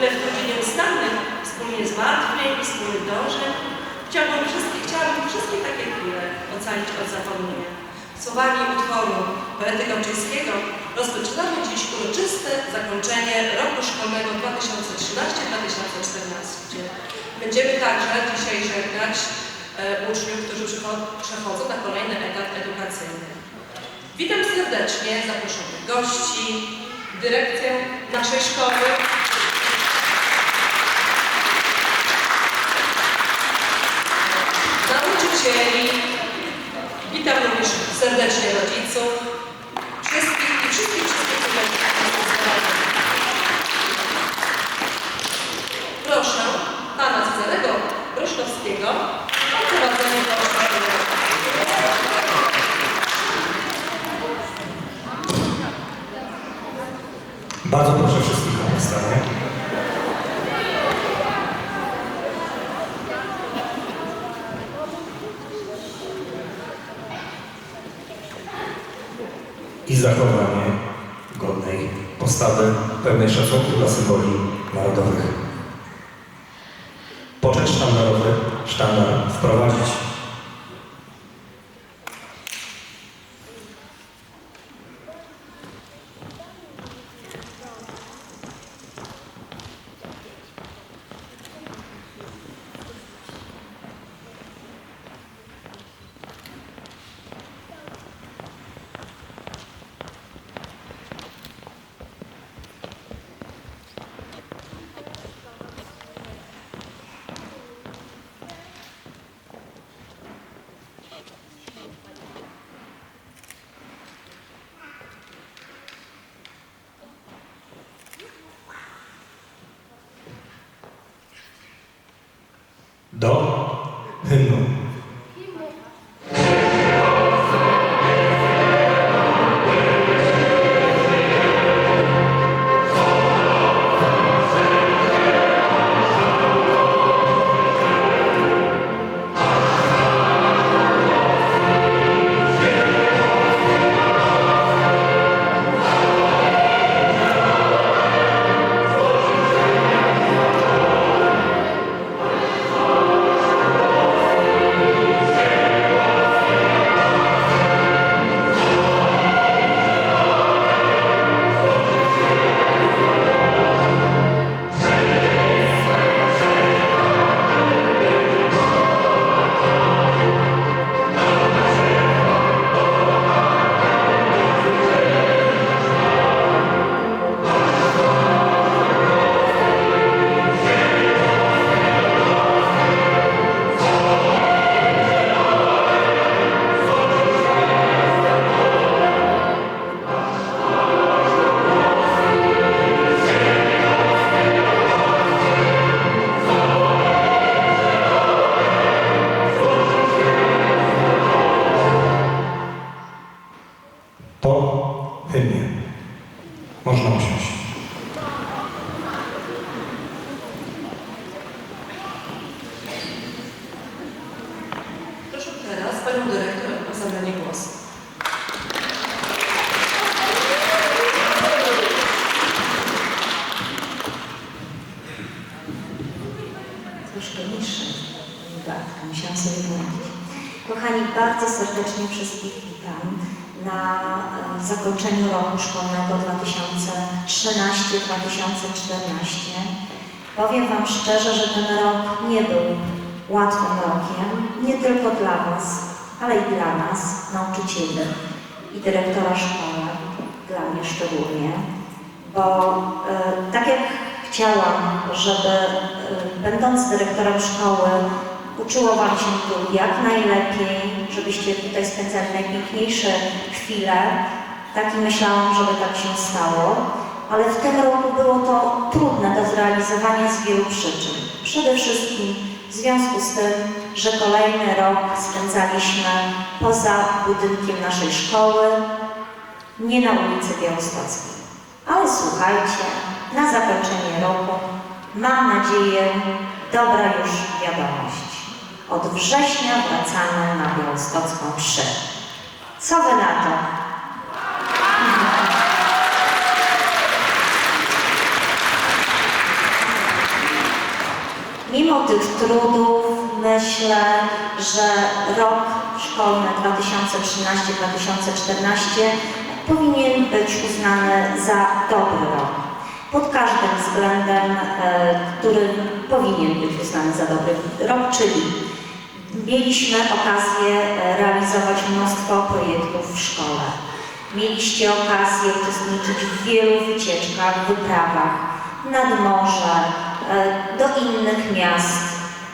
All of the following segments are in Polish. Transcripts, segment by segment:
ile w trudzie nieustannym, wspólnie zmartwień i wspólnych dążeń, chciałbym wszystkie, chciałabym wszystkie takie chwile ocalić od zapomnienia. Słowami utworu poety Gałczyńskiego rozpoczynamy dziś uroczyste zakończenie roku szkolnego 2013-2014. Będziemy także dzisiaj żegnać e, uczniów, którzy przechodzą na kolejny etap edukacyjny. Witam serdecznie zaproszonych gości, dyrekcję naszej szkoły, nauczycieli, witam również serdecznie rodziców, wszystkich i wszystkich, wszystkich, którzy. Proszę pana Cezarego Groszkowskiego o prowadzenie do. Bardzo proszę wszystkich o powstanie. Zachowanie godnej postawy, pełnej szacunku dla symboli narodowych. Poczet sztandarowy, sztandar wprowadzić. Można usiąść. Proszę teraz panią dyrektor o zabranie głosu. troszkę niższy. Tak, musiałam sobie poradzić. Kochani, bardzo serdecznie wszystkich witam na e, zakończeniu roku szkolnego 2013-2014. Powiem Wam szczerze, że ten rok nie był łatwym rokiem, nie tylko dla Was, ale i dla nas, nauczycieli i dyrektora szkoły, dla mnie szczególnie, bo e, tak jak chciałam, żeby e, będąc dyrektorem szkoły uczyło Wam się tu jak najlepiej, żebyście tutaj spędzali najpiękniejsze chwile, tak i myślałam, żeby tak się stało. Ale w tym roku było to trudne do zrealizowania z wielu przyczyn. Przede wszystkim w związku z tym, że kolejny rok spędzaliśmy poza budynkiem naszej szkoły, nie na ulicy Białostockiej. Ale słuchajcie, na zakończenie roku mam nadzieję dobra już wiadomość. Od września wracamy na Białostocką 3. Co wy na to? tych trudów myślę, że rok szkolny 2013-2014 powinien być uznany za dobry rok. Pod każdym względem, e, który powinien być uznany za dobry rok, czyli mieliśmy okazję e, realizować mnóstwo projektów w szkole. Mieliście okazję uczestniczyć w wielu wycieczkach, wyprawach nad morze, e, do innych miast.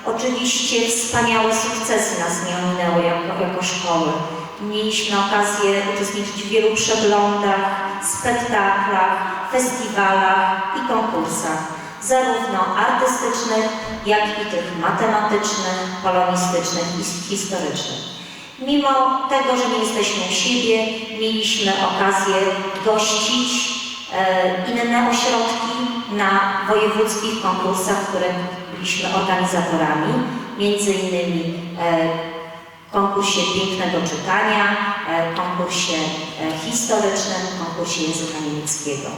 Oczywiście wspaniałe sukcesy nas nie ominęły jako, jako szkoły. Mieliśmy okazję uczestniczyć w wielu przeglądach, spektaklach, festiwalach i konkursach, zarówno artystycznych, jak i tych matematycznych, polonistycznych i historycznych. Mimo tego, że nie jesteśmy u siebie, mieliśmy okazję gościć e, inne ośrodki na wojewódzkich konkursach, których byliśmy organizatorami, między innymi e, konkursie pięknego czytania, e, konkursie historycznym, konkursie języka niemieckiego.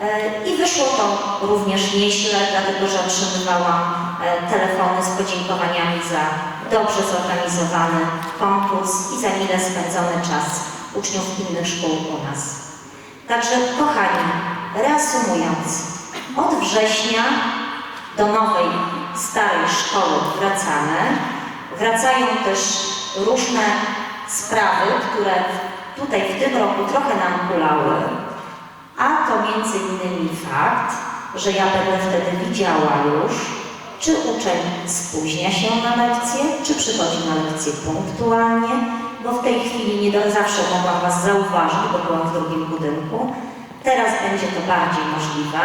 E, I wyszło to również nieźle, dlatego że otrzymywałam e, telefony z podziękowaniami za dobrze zorganizowany konkurs i za mile spędzony czas uczniów innych szkół u nas. Także kochani, reasumując, od września do nowej, starej szkoły wracamy. Wracają też różne sprawy, które tutaj w tym roku trochę nam kulały, a to między innymi fakt, że ja będę wtedy widziała już, czy uczeń spóźnia się na lekcję, czy przychodzi na lekcję punktualnie, bo w tej chwili nie do, zawsze mogłam Was zauważyć, bo byłam w drugim budynku. Teraz będzie to bardziej możliwe.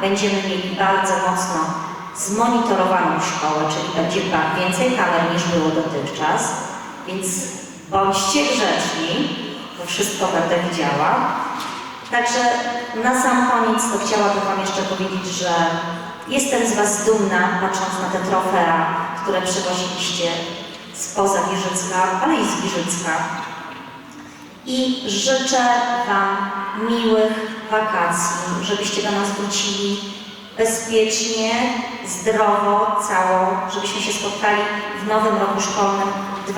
Będziemy mieli bardzo mocno zmonitorowaną szkołę, czyli będzie więcej kamer niż było dotychczas, więc bądźcie grzeczni, bo wszystko będę widziała. Także na sam koniec to chciałabym Wam jeszcze powiedzieć, że jestem z Was dumna, patrząc na te trofea, które przywoziliście spoza Giżycka, ale i z Giżycka. I życzę Wam miłych wakacji, żebyście do nas wrócili bezpiecznie, zdrowo, cało, żebyśmy się spotkali w nowym roku szkolnym 2014-2015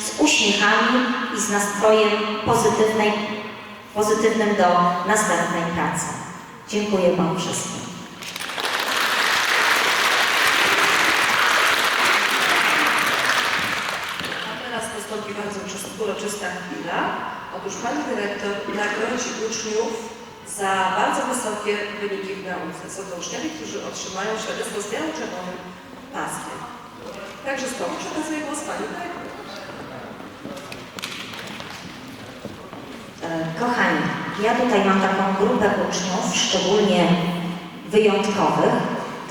z uśmiechami i z nastrojem pozytywnej, pozytywnym do następnej pracy. Dziękuję Wam wszystkim. A teraz nastąpi bardzo uroczysta chwila. Otóż Pani Dyrektor nagrodzi uczniów za bardzo wysokie wyniki w nauce. Są to uczniowie, którzy otrzymają świadectwo z biało-czerwonym paskiem. Także z tą przekazuję głos Pani. E, Kochani, ja tutaj mam taką grupę uczniów, szczególnie wyjątkowych,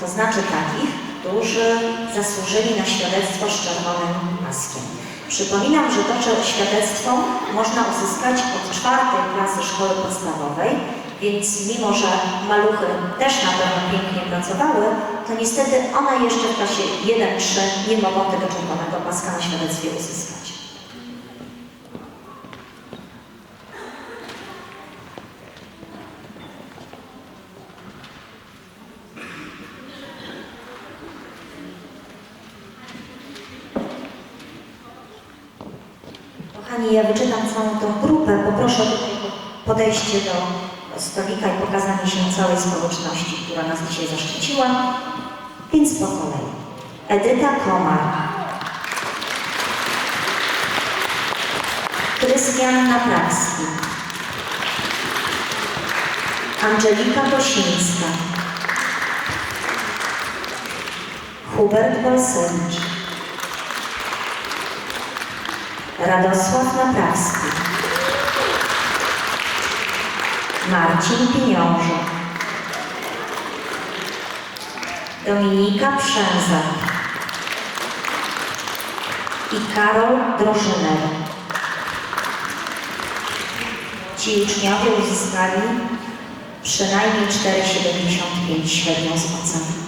to znaczy takich, którzy zasłużyli na świadectwo z czerwonym paskiem. Przypominam, że to świadectwo można uzyskać od czwartej klasy szkoły podstawowej, więc mimo, że maluchy też na pewno pięknie pracowały, to niestety one jeszcze w klasie 1-3 nie mogą tego czerwonego paska na świadectwie uzyskać. Kochani, ja wyczytam całą tą grupę. Poproszę o podejście do stolika i pokazanie się całej społeczności, która nas dzisiaj zaszczyciła. Więc po kolei. Edyta Komar. Krystian Naprawski. Angelika Kosińska. Hubert Bolsewicz. Radosław Naprawski, Marcin Pieniążek, Dominika Przęza i Karol Drożyner. Ci uczniowie uzyskali przynajmniej 4,75 średnią z ocen.